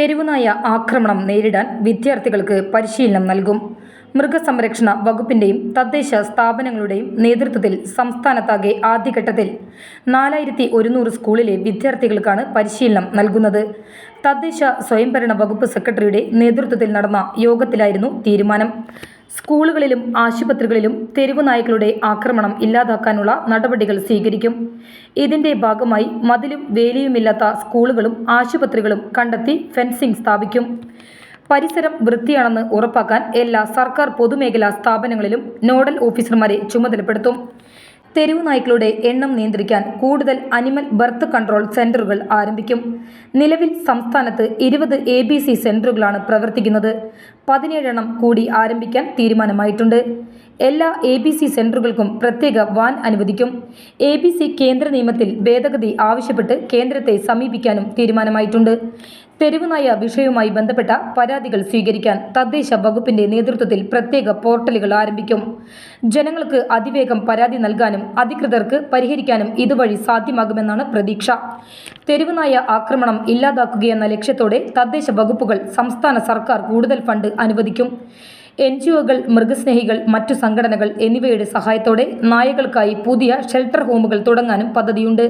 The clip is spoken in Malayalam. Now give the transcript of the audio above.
തെരുവുനായ ആക്രമണം നേരിടാൻ വിദ്യാർത്ഥികൾക്ക് പരിശീലനം നൽകും. മൃഗസംരക്ഷണ വകുപ്പിന്റെയും തദ്ദേശ സ്ഥാപനങ്ങളുടെയും നേതൃത്വത്തിൽ സംസ്ഥാനത്താകെ ആദ്യഘട്ടത്തിൽ നാലായിരത്തി ഒരുന്നൂറ് സ്കൂളിലെ വിദ്യാർത്ഥികൾക്കാണ് പരിശീലനം നൽകുന്നത്. തദ്ദേശ സ്വയംഭരണ വകുപ്പ് സെക്രട്ടറിയുടെ നേതൃത്വത്തിൽ നടന്ന യോഗത്തിലായിരുന്നു തീരുമാനം. സ്കൂളുകളിലും ആശുപത്രികളിലും തെരുവു നായ്ക്കളുടെ ആക്രമണം ഇല്ലാതാക്കാനുള്ള നടപടികൾ സ്വീകരിക്കും. ഇതിന്റെ ഭാഗമായി മതിലും വേലിയുമില്ലാത്ത സ്കൂളുകളും ആശുപത്രികളും കണ്ടെത്തി ഫെൻസിംഗ് സ്ഥാപിക്കും. പരിസരം വൃത്തിയാണെന്ന് ഉറപ്പാക്കാൻ എല്ലാ സർക്കാർ പൊതുമേഖലാ സ്ഥാപനങ്ങളിലും നോഡൽ ഓഫീസർമാരെ ചുമതലപ്പെടുത്തും. തെരുവു നായ്ക്കളുടെ എണ്ണം നിയന്ത്രിക്കാൻ കൂടുതൽ അനിമൽ ബർത്ത് കൺട്രോൾ സെന്ററുകൾ ആരംഭിക്കും. നിലവിൽ സംസ്ഥാനത്ത് ഇരുപത് എ ബി സി സെന്ററുകളാണ് പ്രവർത്തിക്കുന്നത്. പതിനേഴെണ്ണം കൂടി ആരംഭിക്കാൻ തീരുമാനമായിട്ടുണ്ട്. എല്ലാ എ ബി സി സെന്ററുകൾക്കും പ്രത്യേക വാൻ അനുവദിക്കും. എ ബി സി കേന്ദ്ര നിയമത്തിൽ ഭേദഗതി ആവശ്യപ്പെട്ട് കേന്ദ്രത്തെ സമീപിക്കാനും തീരുമാനമായിട്ടുണ്ട്. തെരുവുനായ വിഷയവുമായി ബന്ധപ്പെട്ട പരാതികൾ സ്വീകരിക്കാൻ തദ്ദേശ വകുപ്പിന്റെ നേതൃത്വത്തിൽ പ്രത്യേക പോർട്ടലുകൾ ആരംഭിക്കും. ജനങ്ങൾക്ക് അതിവേഗം പരാതി നൽകാനും അധികൃതർക്ക് പരിഹരിക്കാനും ഇതുവഴി സാധ്യമാകുമെന്നാണ് പ്രതീക്ഷ. തെരുവുനായ ആക്രമണം ഇല്ലാതാക്കുകയെന്ന ലക്ഷ്യത്തോടെ തദ്ദേശ വകുപ്പുകൾ സംസ്ഥാന സർക്കാർ കൂടുതൽ ഫണ്ട് അനുവദിക്കും. എൻ ജി ഒകൾ മൃഗസ്നേഹികൾ മറ്റു സംഘടനകൾ എന്നിവയുടെ സഹായത്തോടെ നായകൾക്കായി പുതിയ ഷെൽട്ടർ ഹോമുകൾ തുടങ്ങാനും പദ്ധതിയുണ്ട്.